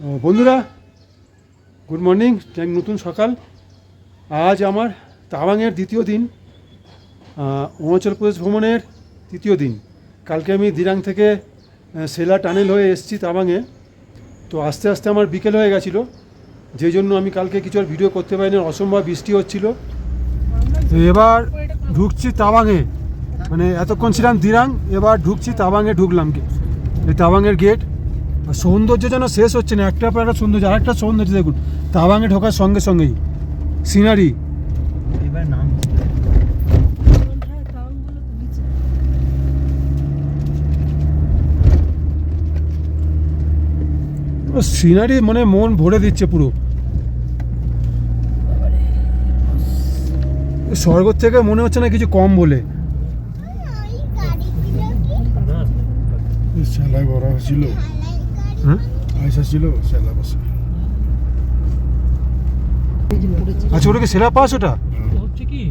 বন্ধুরা good morning নতুন সকাল। আজ আমার তাওয়াংয়ের দ্বিতীয় দিন অরুণাচল প্রদেশ ভ্রমণের তৃতীয় দিন। কালকে আমি দিরাং থেকে সেলা টানেল হয়ে এসেছি তাওয়াংয়ে। তো আস্তে আস্তে আমার বিকেল হয়ে গেছিল, যেই জন্য আমি কালকে কিছু আর ভিডিও করতে পারিনি অসম্ভব বৃষ্টি হচ্ছিল। তো এবার ঢুকছি তাওয়াংয়ে মানে এতক্ষণ ছিলাম দিরাং, এবার ঢুকছি তাওয়াংয়ে ঢুকলাম এই তাওয়াংয়ের গেট সৌন্দর্য যেন শেষ হচ্ছে না একটা পর একটা সৌন্দর্য আরেকটা সৌন্দর্য দেখুন তাওয়াংয়ে ঢোকার সঙ্গে সঙ্গেই সিনারি। সিনারি মানে মন ভরে দিচ্ছে পুরো। স্বর্গ থেকে মনে হচ্ছে না কিছু কম বলে। ছিল আয়সা ছিল সেলা বসে আচ্ছা ওটা কি সেরা পাস ওটা? হচ্ছে কি?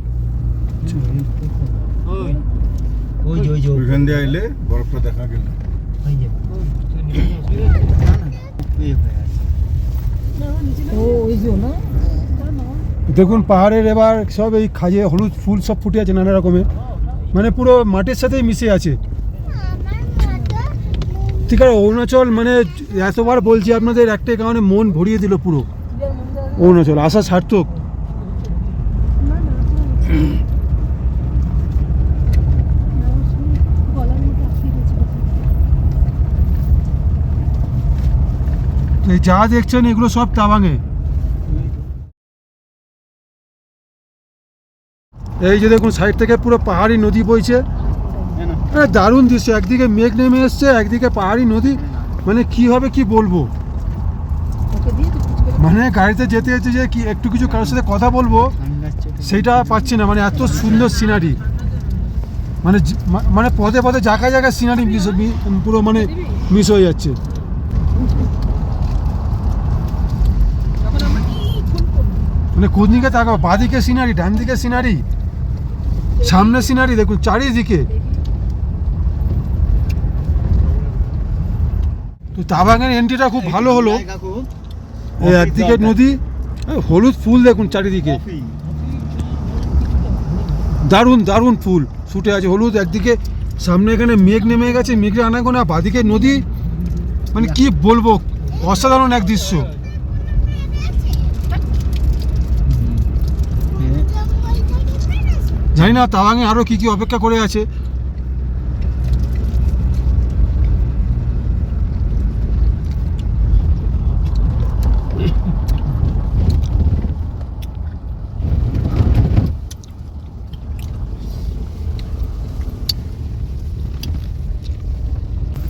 ওই। ওই ওই যে। ওইখান দিয়ে আইলে বরফটা দেখা গেল। ওই যে। ও ওই যে না? দেখুন পাহাড়ের এবার সব এই খাজে হলুদ ফুল সব ফুটে আছে নানা রকমের। মানে পুরো মাটির সাথেই মিশে আছে। আছে অরুণাচল মানে এতবার বলছি আপনাদের একটাই কারণে মন ভরিয়ে দিল পুরো। অরুণাচল আসা সার্থক। যা দেখছেন, এগুলো সব তাবাঙে। এই যে দেখুন, সাইড থেকে পুরো পাহাড়ি নদী বইছে। দারুণ দৃশ্য। একদিকে মেঘ নেমে এসছে, একদিকে পাহাড়ি নদী। মানে কি হবে, কি বলব? মানে গাড়িতে যেতে যেতে যে কি একটু কিছু কারোর সাথে কথা বলব, সেটা পাচ্ছি না। মানে এত সুন্দর সিনারি মানে মানে পদে পদে জায়গায় জায়গায় সিনারি পুরো মানে মিস হয়ে যাচ্ছে। মানে কোন দিকে তাকাবো? বাদিকে সিনারি ডান দিকে সিনারি সামনে সিনারি দেখুন, চারিদিকে। তো তাবাঙের এন্ট্রিটা খুব ভালো হলো। একদিকে নদী হলুদ ফুল দেখুন চারিদিকে। দারুণ দারুণ ফুল। ফুটে আছে হলুদ একদিকে সামনে এখানে মেঘ নেমে গেছে মেঘের আনাগোনা বাদিকে নদী। মানে কি বলব অসাধারণ এক দৃশ্য। জানি না তাওয়াঙে আরও কি কি অপেক্ষা করে আছে।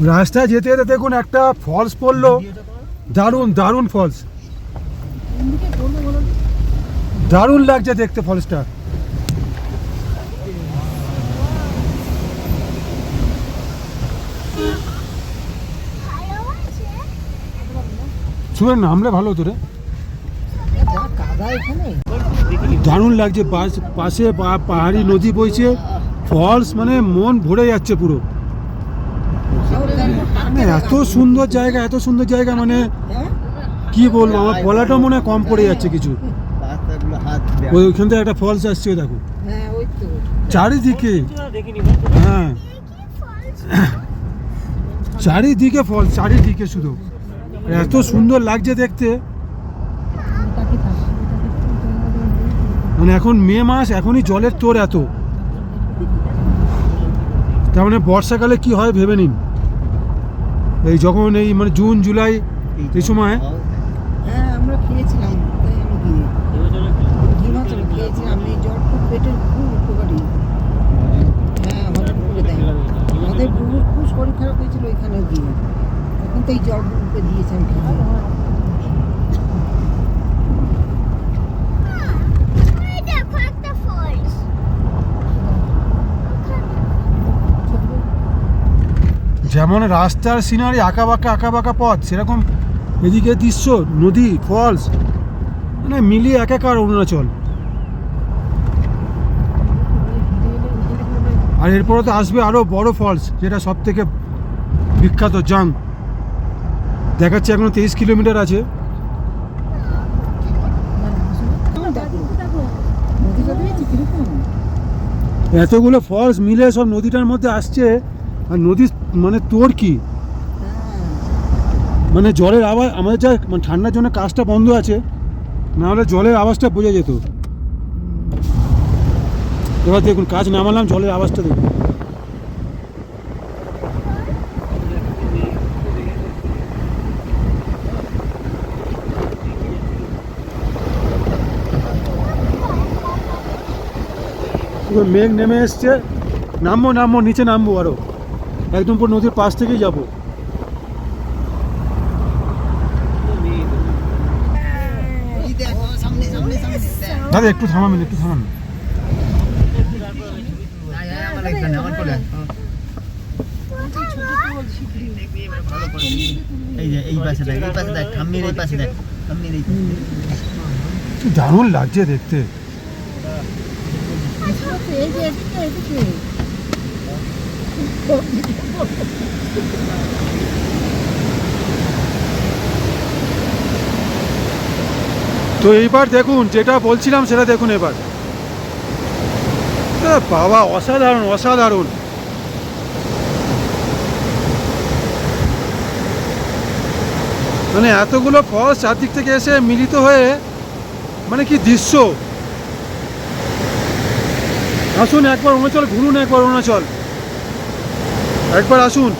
রাস্তায় যেতে যেতে দেখুন একটা ফলস পড়ল। দারুণ দারুণ ফলস দারুণ লাগছে দেখতে ফলসটা শুনে নামলে ভালো হতো রে। দারুণ লাগছে, পাশ- পাহাড়ি নদী বইছে। ফলস মানে মন ভরে যাচ্ছে পুরো। এত সুন্দর জায়গা এত সুন্দর জায়গা মানে কি বলব? আমার বলাটা মনে হয় কম পড়ে যাচ্ছে কিছু। ওই ওইখান থেকে একটা ফলস আসছে দেখো। হ্যাঁ ওই তো। চারিদিকে। হ্যাঁ। চারিদিকে ফল চারিদিকে শুধু। এত সুন্দর লাগছে দেখতে। মানে এখন মে মাস এখনই জলের তোর এত। তার মানে বর্ষাকালে কি হয় ভেবে নিন। এই যখন এই মানে জুন জুলাই এই সময়? হ্যাঁ আমরা খেয়েছিলাম তাই আমি গিয়ে হিমাচলে খেয়েছিলাম এই জ্বর খুব পেটের খুব উপকারী। হ্যাঁ আমাদের করে দেয়। আমাদের খুব শরীর খারাপ হয়েছিল ওইখানে গিয়ে। তখন তো এই জ্বর দিয়েছেন দিয়েছে আমি খেতে যেমন রাস্তার সিনারি আঁকা বাঁকা আঁকা বাঁকা পথ, সেরকম এদিকে দৃশ্য, নদী, ফলস মানে মিলিয়ে একাকার অরুণাচল। আর এরপরে তো আসবে আরও বড় ফলস, যেটা সব থেকে বিখ্যাত জাং। দেখাচ্ছে এখনও তেইশ কিলোমিটার আছে। এতগুলো ফলস মিলে সব নদীটার মধ্যে আসছে। আর নদী মানে তোর কি? মানে জলের আওয়াজ, আমাদের যা মানে ঠান্ডার জন্য কাজটা বন্ধ আছে, না হলে জলের আওয়াজটা বোঝা যেত। এবার দেখুন, কাজ নামালাম, জলের আওয়াজটা দেখুন। মেঘ নেমে এসছে, নামবো নামবো, নিচে নামবো আরও। একদম পুরো নদীর পাশ থেকেই যাব। এই দেখো সামনে সামনে সামনে দাদা একটু থামাবেন একটু থামান দারুণ লাগছে দেখতে। এই যে এদিকে এদিকে তো এইবার দেখুন, যেটা বলছিলাম সেটা দেখুন এবার। বাবা, অসাধারণ অসাধারণ। মানে এতগুলো ফলস চারদিক থেকে এসে মিলিত হয়ে মানে কি দৃশ্য। আসুন একবার অরুণাচল, ঘুরুন একবার অরুণাচল। একবার আসুন।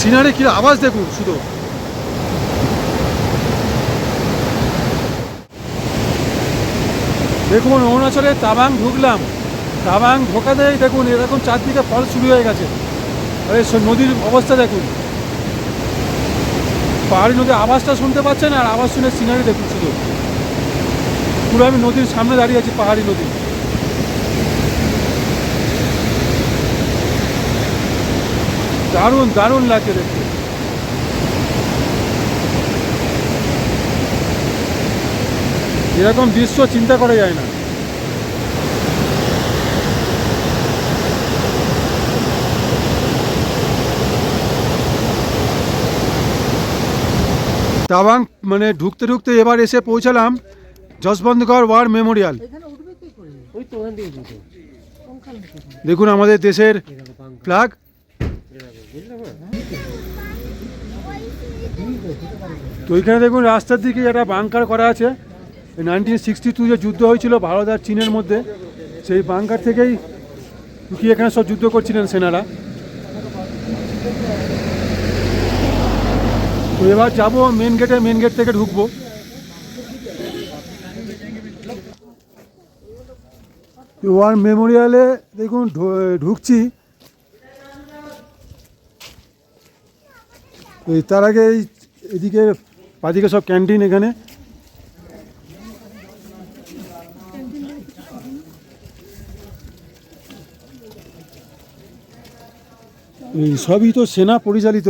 সিনারি কি আওয়াজ দেখুন শুধু। দেখুন অরুণাচলে তাবাং ঢুকলাম। তাবাং ঢোকাতেই দেখুন এরকম চারদিকে ফল শুরু হয়ে গেছে। আরে নদীর অবস্থা দেখুন। পাহাড়ি নদীর আওয়াজটা শুনতে পাচ্ছেন আর আওয়াজ শুনে সিনারি দেখুন শুধু। পুরো আমি নদীর সামনে দাঁড়িয়ে আছি, পাহাড়ি নদী। দারুণ দারুণ লাগছে দেখতে। এরকম দৃশ্য চিন্তা করা যায় না। তাওয়াং মানে ঢুকতে ঢুকতে এবার এসে পৌঁছালাম। Jaswantgarh war memorial. কি দেখুন আমাদের দেশের ফ্ল্যাগ তো এখানে দেখুন রাস্তার দিকে একটা বাংকার করা আছে। নাইনটিন সিক্সটি টু যে যুদ্ধ হয়েছিল ভারত আর চীনের মধ্যে, সেই বাংকার থেকেই লুকিয়ে এখানে সব যুদ্ধ করছিলেন সেনারা। তো এবার যাব মেন গেটে মেন গেট থেকে ঢুকবো। ওয়ার মেমোরিয়ালে দেখুন ঢুকছি। তার আগে এই এদিকে পাদিকে সব ক্যান্টিন এখানে। সবই তো সেনা পরিচালিত।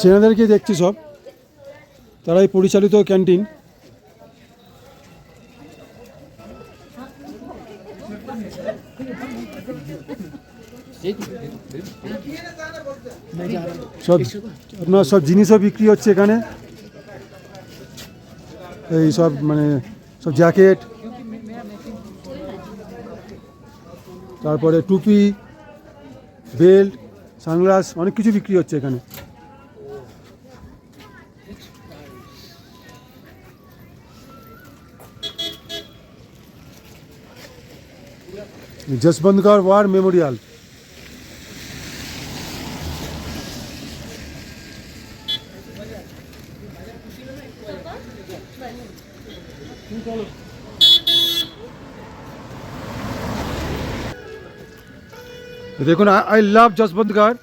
সেনাদেরকে দেখছি সব। তারাই পরিচালিত ক্যান্টিন। সব আপনার সব জিনিসও বিক্রি হচ্ছে এখানে। এই সব মানে সব জ্যাকেট। তারপরে টুপি, বেল্ট, সানগ্লাস অনেক কিছু বিক্রি হচ্ছে এখানে। जसबंदगढ़ वार मेमोरियल দেখুন I love Jaswantgarh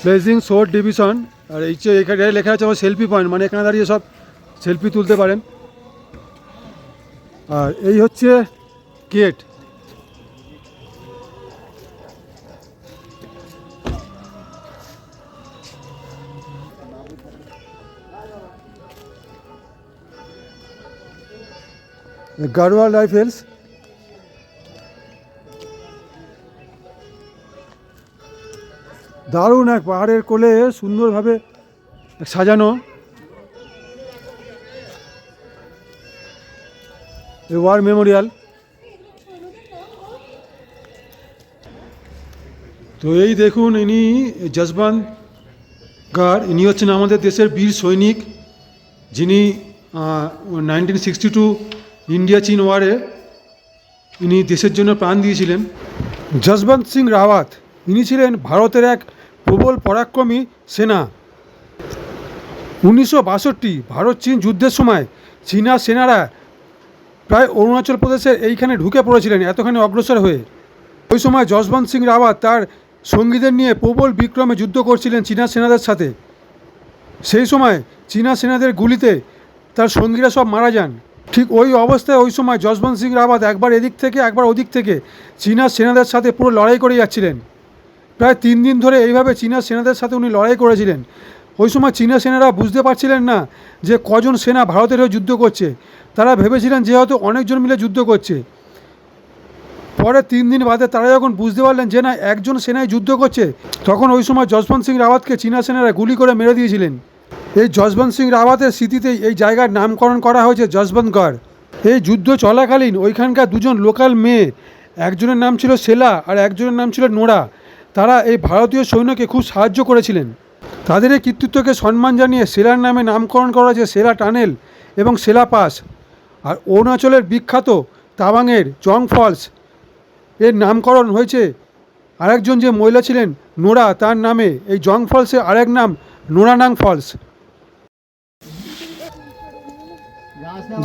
pledging short division আর এই যে এখানে লেখা আছে আমার সেলফি পয়েন্ট মানে এখানে দাঁড়িয়ে সব সেলফি তুলতে পারেন আর এই হচ্ছে গেট গারোয়া রাইফেলস দারুণ এক পাহাড়ের কোলে সুন্দরভাবে সাজানো। War memorial. তো এই দেখুন, ইনি জজবান গার, ইনি হচ্ছেন আমাদের দেশের বীর সৈনিক, যিনি নাইনটিন সিক্সটি টু ইন্ডিয়া চীন ওয়ারে ইনি দেশের জন্য প্রাণ দিয়েছিলেন। যশবন্ত সিং রাওয়াত, ইনি ছিলেন ভারতের এক প্রবল পরাক্রমী সেনা। উনিশশো বাষট্টি ভারত চীন যুদ্ধের সময় চীনা সেনারা প্রায় অরুণাচল প্রদেশের এইখানে ঢুকে পড়েছিলেন এতখানি অগ্রসর হয়ে। ওই সময় যশবন্ত সিং রাওয়াত তার সঙ্গীদের নিয়ে প্রবল বিক্রমে যুদ্ধ করছিলেন চীনা সেনাদের সাথে। সেই সময় চীনা সেনাদের গুলিতে তার সঙ্গীরা সব মারা যান। ঠিক ওই অবস্থায় ওই সময় যশবন্ত সিং রাওয়াত একবার এদিক থেকে, একবার ওদিক থেকে চীনা সেনাদের সাথে পুরো লড়াই করে যাচ্ছিলেন। প্রায় তিন দিন ধরে এইভাবে চীনা সেনাদের সাথে উনি লড়াই করেছিলেন। ওই সময় চীনা সেনারা বুঝতে পারছিলেন না যে কজন সেনা ভারতের হয়ে যুদ্ধ করছে। তারা ভেবেছিলেন যে হয়তো অনেকজন মিলে যুদ্ধ করছে। পরে তিন দিন বাদে তারা যখন বুঝতে পারলেন যে না, একজন সেনাই যুদ্ধ করছে, তখন ওই সময় যশবন্ত সিং রাওয়াতকে চীনা সেনারা গুলি করে মেরে দিয়েছিলেন। এই যশবন্ত সিং রাওয়াতের স্মৃতিতে এই জায়গার নামকরণ করা হয়েছে যশবন্তগড়। এই যুদ্ধ চলাকালীন ওইখানকার দুজন লোকাল মেয়ে, একজনের নাম ছিল সেলা আর একজনের নাম ছিল নোরা, তারা এই ভারতীয় সৈন্যকে খুব সাহায্য করেছিলেন। তাদের এই কৃতিত্বকে সম্মান জানিয়ে সেলার নামে নামকরণ করা হয়েছে সেলা টানেল এবং সেলা পাস। আর অরুণাচলের বিখ্যাত তাওয়াংয়ের জং ফলস। এর নামকরণ হয়েছে আরেকজন যে মহিলা ছিলেন নোরা, তার নামে এই জং ফলসের আরেক নাম নোরানাং ফলস।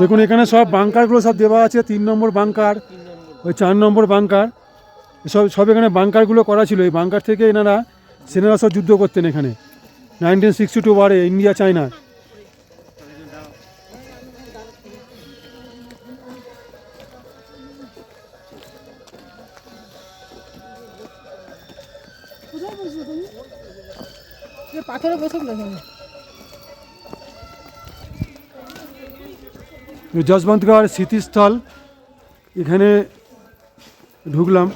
দেখুন, এখানে সব বাংকারগুলো সব দেওয়া আছে, তিন নম্বর বাংকার, ওই চার নম্বর বাংকার। সব সব এখানে বাংকারগুলো করা ছিল। এই বাংকার থেকে এনারা সেনারা সব যুদ্ধ করতেন এখানে। নাইনটিন সিক্সটি টু বারে ইন্ডিয়া, চায়না। পাথরে বসুক না। যশবন্তগড় স্মৃতিস্থল এখানে ঢুকলাম।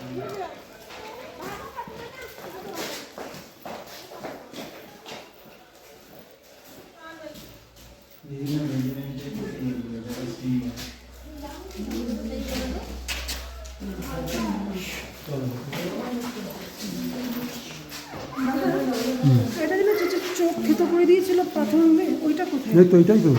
তো এইটাই তো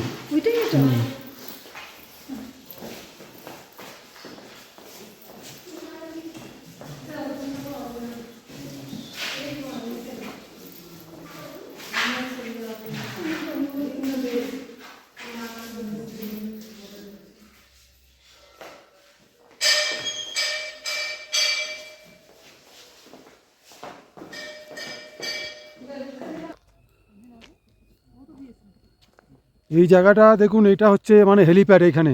এই জায়গাটা দেখুন, এটা হচ্ছে মানে হেলিপ্যাড এখানে।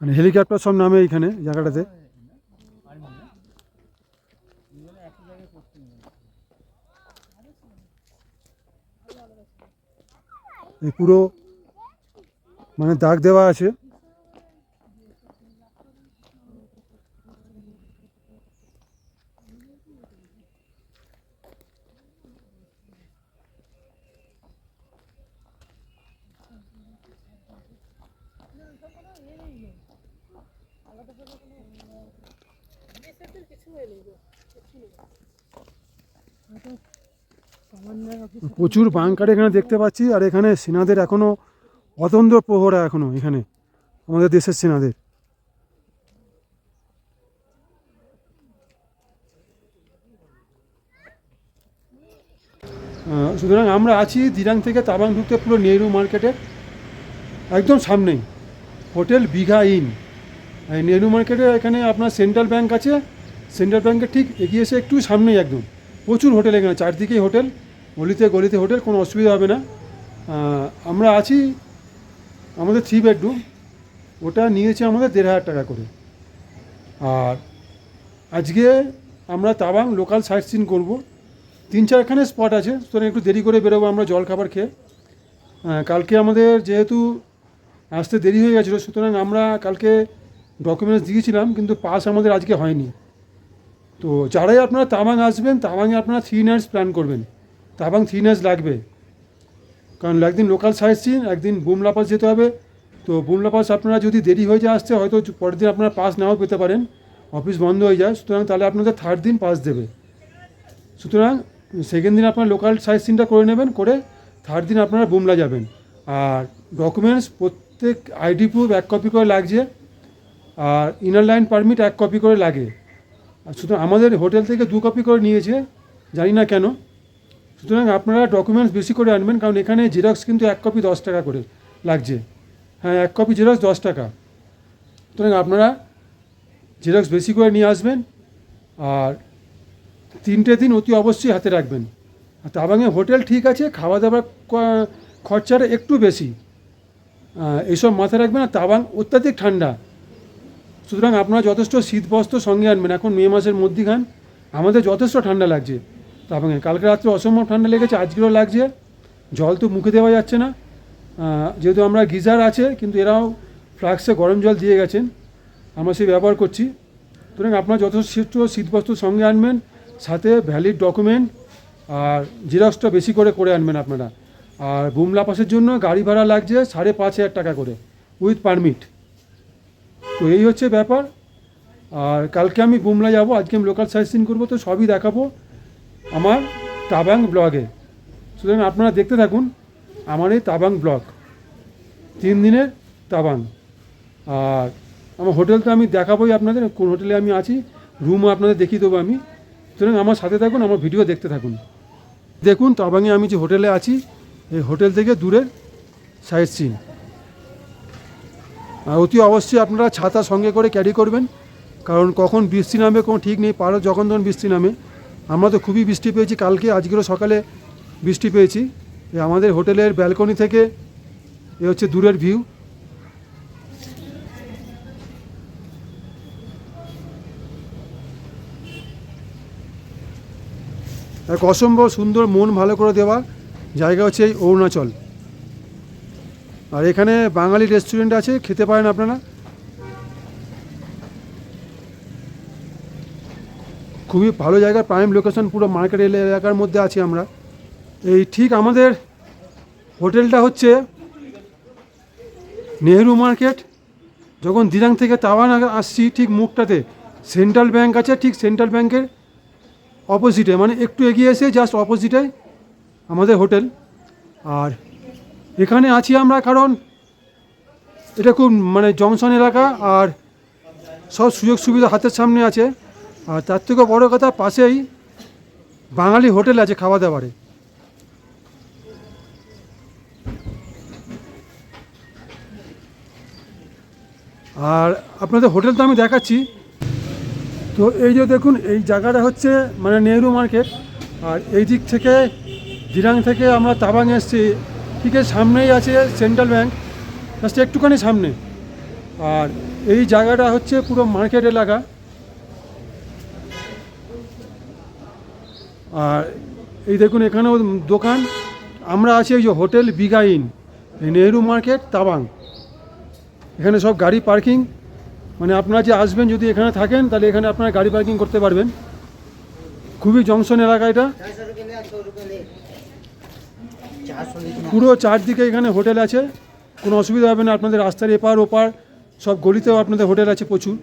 মানে হেলিকপ্টার সব নামে এইখানে জায়গাটাতে। এই পুরো মানে দাগ দেওয়া আছে। প্রচুর বাংকার এখানে দেখতে পাচ্ছি, আর এখানে সেনাদের এখনও অতন্দ্র প্রহরা এখনও এখানে, আমাদের দেশের সেনাদের। সুতরাং আমরা আছি দিরাং থেকে তাবাং ঢুকতে পুরো নেহরু মার্কেটে, একদম সামনেই, হোটেল বিঘা ইন। নেহরু মার্কেটে এখানে আপনার সেন্ট্রাল ব্যাংক আছে সেন্ট্রাল ব্যাংকের ঠিক এগিয়ে এসে একটু সামনেই একদম। প্রচুর হোটেল এখানে, চারদিকেই হোটেল, গলিতে গলিতে হোটেল, কোনো অসুবিধা হবে না। আমরা আছি আমাদের থ্রি বেডরুম ওটা নিয়েছে আমাদের দেড় হাজার টাকা করে। আর আজকে আমরা তাবাং লোকাল সাইট সিন করব। তিন চারখানে স্পট আছে, সুতরাং একটু দেরি করে বেরোবো আমরা জল খাবার খেয়ে। কালকে আমাদের যেহেতু আসতে দেরি হয়ে গেছিল, সুতরাং আমরা কালকে ডকুমেন্টস দিয়েছিলাম, কিন্তু পাস আমাদের আজকে হয়নি। তো যারাই আপনারা তাবাং আসবেন তাবাংয়ে আপনারা থ্রি নাইটস প্ল্যান করবেন। তাবাং থ্রি নাইটস লাগবে। কারণ একদিন লোকাল সাইট সিন একদিন বুমলা পাস যেতে হবে। তো বুমলা পাস আপনারা যদি দেরি হয়ে যায় আসতে, হয়তো পরের দিন আপনারা পাস নাও পেতে পারেন। অফিস বন্ধ হয়ে যায়। সুতরাং তাহলে আপনাদের থার্ড দিন পাস দেবে। সুতরাং সেকেন্ড দিন আপনারা লোকাল সাইট সিনটা করে নেবেন, করে থার্ড দিন আপনারা বুমলা যাবেন। আর ডকুমেন্টস প্রত্যেক আইডি প্রুফ এক কপি করে লাগছে। আর ইনার লাইন পারমিট এক কপি করে লাগে। সুতরাং আমাদের হোটেল থেকে দু কপি করে নিয়েছে, জানি না কেন। সুতরাং আপনারা ডকুমেন্টস বেশি করে আনবেন, কারণ এখানে জেরক্স কিন্তু এক কপি দশ টাকা করে লাগছে। হ্যাঁ এক কপি জেরক্স দশ টাকা। সুতরাং আপনারা জেরক্স বেশি করে নিয়ে আসবেন, আর তিনটে দিন অতি অবশ্যই হাতে রাখবেন। তাবাঙে হোটেল ঠিক আছে খাওয়া দাওয়ার খরচাটা একটু বেশি। এইসব মাথায় রাখবেন, আর তাবাং অত্যাধিক ঠান্ডা। সুতরাং আপনারা যথেষ্ট শীত বস্ত্র সঙ্গে আনবেন। এখন মে মাসের মধ্যিখান আমাদের যথেষ্ট ঠান্ডা লাগছে। তাবাঙে কালকে রাত্রে অসম্ভব ঠান্ডা লেগেছে আজকেও লাগছে। জল তো মুখে দেওয়া যাচ্ছে না। যেহেতু আমরা গিজার আছে, কিন্তু এরাও ফ্লাক্সে গরম জল দিয়ে গেছেন। আমরা সেই ব্যবহার করছি। সুতরাং আপনারা যথেষ্ট শীত শীতবস্ত্র সঙ্গে আনবেন, সাথে ভ্যালিড ডকুমেন্ট আর জেরক্সটা বেশি করে করে আনবেন আপনারা। আর বুমলা পাসের জন্য গাড়ি ভাড়া লাগছে সাড়ে পাঁচ হাজার টাকা করে উইথ পারমিট তো এই হচ্ছে ব্যাপার। আর কালকে আমি বুমলা যাব, আজকে আমি লোকাল সাইট সিন করব, তো সবই দেখাবো আমার তাবাং ব্লগে সুতরাং আপনারা দেখতে থাকুন আমার এই তাবাং ব্লগ তিন দিনের তাবাং আর আমার হোটেল তো আমি দেখাবোই আপনাদের, কোন হোটেলে আমি আছি রুমও আপনাদের দেখিয়ে দেবো আমি। সুতরাং আমার সাথে থাকুন, আমার ভিডিও দেখতে থাকুন। দেখুন তাবাংয়ে আমি যে হোটেলে আছি, এই হোটেল থেকে দূরের সাইট সিন অতি অবশ্যই আপনারা ছাতা সঙ্গে করে ক্যারি করবেন। কারণ কখন বৃষ্টি নামে কোনো ঠিক নেই, পারো যখন তখন বৃষ্টি নামে। আমরা তো খুবই বৃষ্টি পেয়েছি, কালকে আজকেরও সকালে বৃষ্টি পেয়েছি। আমাদের হোটেলের ব্যালকনি থেকে এ হচ্ছে দূরের ভিউ এক অসম্ভব সুন্দর মন ভালো করে দেওয়া জায়গা হচ্ছে এই অরুণাচল। আর এখানে বাঙালি রেস্টুরেন্ট আছে, খেতে পারেন আপনারা। খুবই ভালো জায়গা প্রাইম লোকেশন পুরো মার্কেট এলাকার মধ্যে আছি আমরা। এই ঠিক আমাদের হোটেলটা হচ্ছে নেহেরু মার্কেট যখন দিরাং থেকে তাওয়ান আসছি ঠিক মুখটাতে সেন্ট্রাল ব্যাংক আছে, ঠিক সেন্ট্রাল ব্যাংকের অপোজিটে মানে একটু এগিয়ে এসে জাস্ট অপোজিটে আমাদের হোটেল। আর এখানে আছি আমরা কারণ এটা খুব মানে জংশন এলাকা আর সব সুযোগ সুবিধা হাতের সামনে আছে। আর তার থেকেও বড়ো কথা পাশেই বাঙালি হোটেল আছে খাওয়া দাওয়ারে। আর আপনাদের হোটেল তো আমি দেখাচ্ছি। তো এই যে দেখুন, এই জায়গাটা হচ্ছে মানে নেহরু মার্কেট। আর এই দিক থেকে দিরাং থেকে আমরা তাবাং এসছি। ঠিক এর সামনেই আছে সেন্ট্রাল ব্যাংক, জাস্ট একটুখানি সামনে। আর এই জায়গাটা হচ্ছে পুরো মার্কেট এলাকা। আর এই দেখুন এখানেও দোকান। আমরা আছি এই যে হোটেল বিগাইন নেহরু মার্কেট, তাবাং। এখানে সব গাড়ি পার্কিং। মানে আপনারা যে আসবেন, যদি এখানে থাকেন, তাহলে এখানে আপনারা গাড়ি পার্কিং করতে পারবেন। খুবই জংশন এলাকা এটা। পুরো চারদিকে এখানে হোটেল আছে। কোনো অসুবিধা হবে না, আপনাদের রাস্তার এপার ওপার সব গলিতেও আপনাদের হোটেল আছে প্রচুর।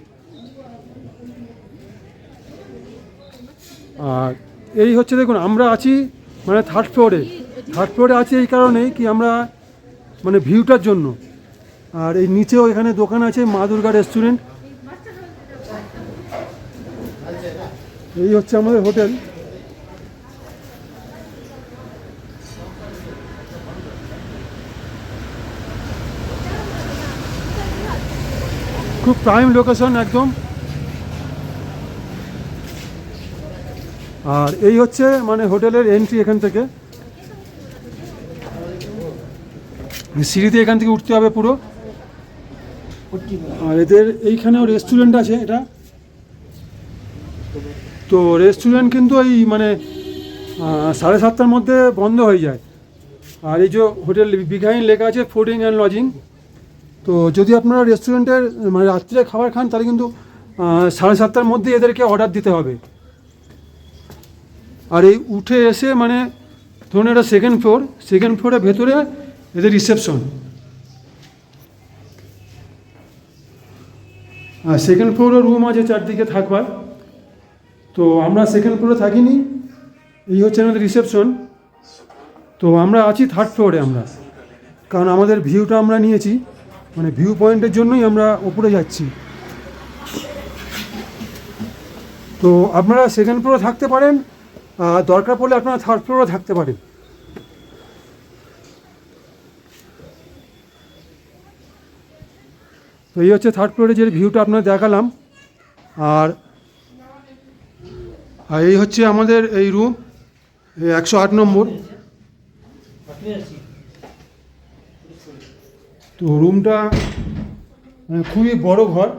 আর এই হচ্ছে দেখুন, আমরা আছি মানে থার্ড ফ্লোরে থার্ড ফ্লোরে আছি এই কারণেই কি আমরা মানে ভিউটার জন্য। আর এই নিচেও এখানে দোকান আছে, মা দুর্গা রেস্টুরেন্ট এই হচ্ছে আমাদের হোটেল। খুব প্রাইম লোকেশন একদম। আর এই হচ্ছে মানে হোটেলের এন্ট্রি এখান থেকে। সিঁড়িতে এখান থেকে উঠতে হবে পুরো। আর এদের এইখানেও রেস্টুরেন্ট আছে এটা। তো রেস্টুরেন্ট কিন্তু এই মানে সাড়ে সাতটার মধ্যে বন্ধ হয়ে যায়। আর এই যে হোটেল বিঘাইন লেখা আছে ফুডিং অ্যান্ড লজিং তো যদি আপনারা রেস্টুরেন্টের মানে রাত্রে খাবার খান, তাহলে কিন্তু সাড়ে সাতটার মধ্যে এদেরকে অর্ডার দিতে হবে। আর এই উঠে এসে মানে ধরুন এটা সেকেন্ড ফ্লোর সেকেন্ড ফ্লোরের ভেতরে এদের রিসেপশন আর সেকেন্ড ফ্লোরের রুম আছে চারদিকে থাকবার। তো আমরা সেকেন্ড ফ্লোরে থাকিনি, এই হচ্ছে আমাদের রিসেপশন তো আমরা আছি থার্ড ফ্লোরে আমরা। কারণ আমাদের ভিউটা আমরা নিয়েছি। মানে ভিউ পয়েন্টের জন্যই আমরা ওপরে যাচ্ছি। তো আপনারা সেকেন্ড ফ্লোরে থাকতে পারেন দরকার পড়লে আপনারা থার্ড ফ্লোরে থাকতে পারেন। তো এই হচ্ছে থার্ড ফ্লোরে যে ভিউটা আপনার দেখালাম। আর এই হচ্ছে আমাদের এই রুম একশো আট নম্বর। তো রুমটা মানে খুবই বড় ঘর।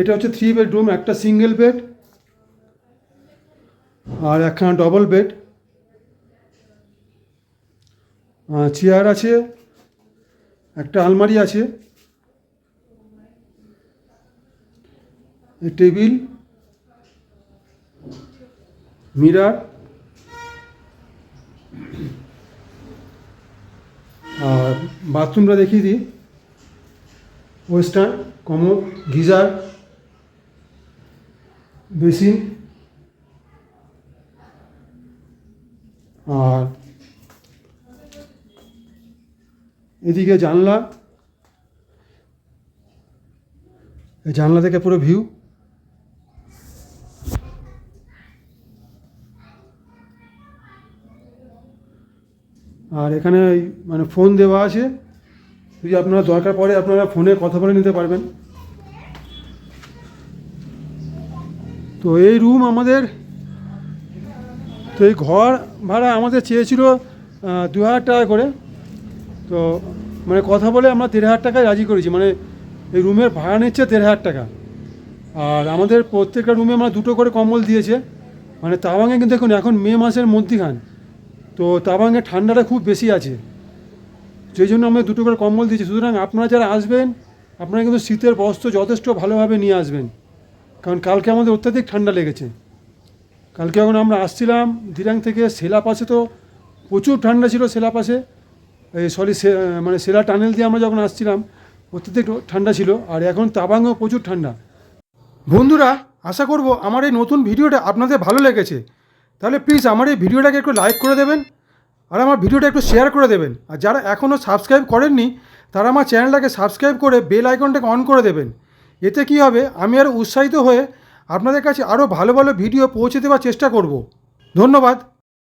এটা হচ্ছে থ্রি বেডরুম একটা সিঙ্গেল বেড আর একখানা ডবল বেড চেয়ার আছে, একটা আলমারি আছে টেবিল মিরার আর বাথরুমটা দেখিয়ে দিই। ওয়েস্টার্ন কমোড গিজার, বেসিন আর এদিকে জানলা। জানলা থেকে পুরো ভিউ আর এখানে মানে ফোন দেওয়া আছে। যদি আপনারা দরকার পড়ে আপনারা ফোনে কথা বলে নিতে পারবেন। তো এই রুম আমাদের, তো এই ঘর ভাড়া আমাদের চেয়েছিল দু হাজার টাকা করে। তো মানে কথা বলে আমরা দেড় হাজার টাকায় রাজি করেছি। মানে এই রুমের ভাড়া নিচ্ছে দেড় হাজার টাকা। আর আমাদের প্রত্যেকটা রুমে আমরা দুটো করে কম্বল দিয়েছে। মানে তাওয়াঙে কিন্তু দেখুন, এখন মে মাসের মধ্যিখান। তো তাওয়াঙে ঠান্ডাটা খুব বেশি আছে। সেই জন্য আমরা দুটো করে কম্বল দিয়েছি। সুতরাং আপনারা যারা আসবেন, আপনারা কিন্তু শীতের বস্ত্র যথেষ্ট ভালোভাবে নিয়ে আসবেন। কারণ কালকে আমাদের অত্যাধিক ঠান্ডা লেগেছে। কালকে যখন আমরা আসছিলাম, দিরাং থেকে সেলা পাশে তো প্রচুর ঠান্ডা ছিল সেলা পাশে। এই সরি মানে সেলা টানেল দিয়ে আমরা যখন আসছিলাম, অত্যাধিক ঠান্ডা ছিল। আর এখন তাবাংও প্রচুর ঠান্ডা। বন্ধুরা, আশা করব আমার এই নতুন ভিডিওটা আপনাদের ভালো লেগেছে। তাহলে প্লিজ আমার এই ভিডিওটাকে একটু লাইক করে দেবেন আর আমার ভিডিওটা একটু শেয়ার করে দেবেন। আর যারা এখনও সাবস্ক্রাইব করেননি, তারা আমার চ্যানেলটাকে সাবস্ক্রাইব করে বেল আইকনটাকে অন করে দেবেন। এতে কি হবে? আমি আরও উৎসাহিত হয়ে আপনাদের কাছে আরও ভালো ভালো ভিডিও পৌঁছে দেওয়ার চেষ্টা করব। ধন্যবাদ।